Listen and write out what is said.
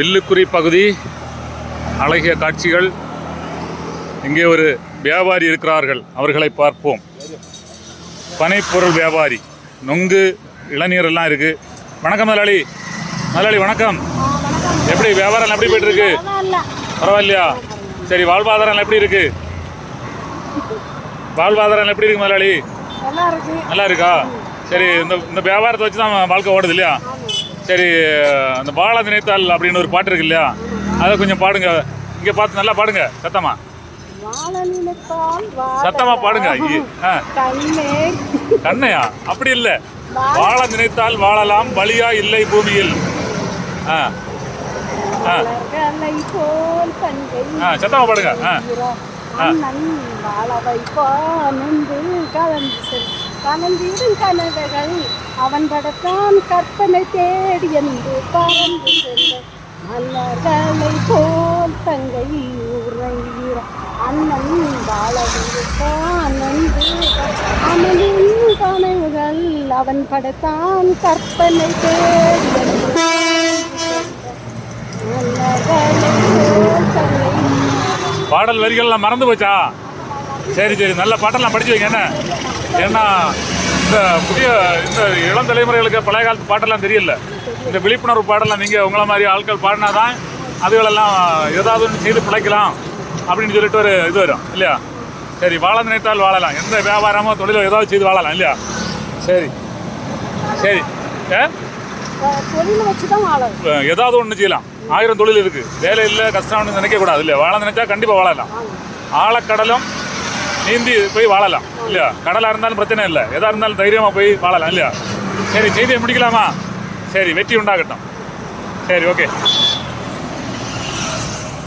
வில்லுக்குறி பகுதி அழகிய காட்சிகள். இங்கே ஒரு வியாபாரி இருக்கிறார்கள் அவர்களை பார்ப்போம். பனைப்பொருள் வியாபாரி நொங்கு இளநீர் எல்லாம் இருக்கு. வணக்கம் முதலாளி. முதலாளி வணக்கம். எப்படி வியாபாரம் எப்படி போயிட்டு இருக்கு பரவாயில்லையா? சரி வாழ்வாதாரம் எப்படி இருக்கு? வாழ்வாதாரம் எப்படி இருக்கு முதலாளி? நல்லா இருக்கு. நல்லா இருக்கா? சரி இந்த இந்த வியாபாரத்தை வச்சு தான் வாழ்க்கை ஓடுது இல்லையா? சரி அந்த பால நினைத்தால் அப்படின்னு ஒரு பாட்டு இருக்கு இல்லையா அதை கொஞ்சம் பாடுங்க. இங்கே பார்த்து நல்லா பாடுங்க சத்தமா. சத்தமா பாடுங்க. ஆ, கண்ணையா? அப்படி இல்லை. வாழ நினைத்தால் வாழலாம் வழியா இல்லை பூமியில். ஆ. ஆ. ஆ சத்தமா பாடுங்க. ஆ. அண்ணன் வாழ கனவுகள் அவன் படத்தான் கற்பனை தேடி என்று பறந்து செல்ல மலர்களை போல் தங்கை உறங்கிற அண்ணன் வாழ வைப்பான் அவனின் கனவுகள் அவன் படத்தான் கற்பனை தேடி போல் தங்கை பாடல் வரிகள்லாம் மறந்து போச்சா? சரி சரி. நல்ல பாட்டெல்லாம் படிச்சு வைங்க என்ன? ஏன்னா இந்த புதிய இந்த இளம் தலைமுறைகளுக்கு பழைய காலத்து பாட்டெல்லாம் தெரியல. இந்த விழிப்புணர்வு பாடலாம் நீங்கள் உங்களை மாதிரி ஆட்கள் பாடினாதான் அதுகளெல்லாம் ஏதாவது ஒன்று செய்து பிழைக்கலாம் அப்படின்னு சொல்லிட்டு ஒரு இது வரும் இல்லையா? சரி வாழ நினைத்தால் வாழலாம். எந்த வியாபாரமோ தொழிலோ ஏதாவது செய்து வாழலாம் இல்லையா? சரி. சரி. ஏதாவது ஒன்று செய்யலாம். ஆயிரம் தொழில் இருக்கு. வேலை இல்லை கஷ்டம்னு நினைக்கக்கூடாது இல்லையா? வாழ நினைச்சா கண்டிப்பாக வாழலாம். ஆழக்கடலும் நீந்தி போய் வாழலாம் இல்லையா? கடலாக இருந்தாலும் பிரச்சனை இல்லை. எதாக இருந்தாலும் தைரியமாக போய் வாழலாம் இல்லையா? சரி செய்தியை முடிக்கலாமா? சரி வெற்றி உண்டாகட்டும். சரி ஓகே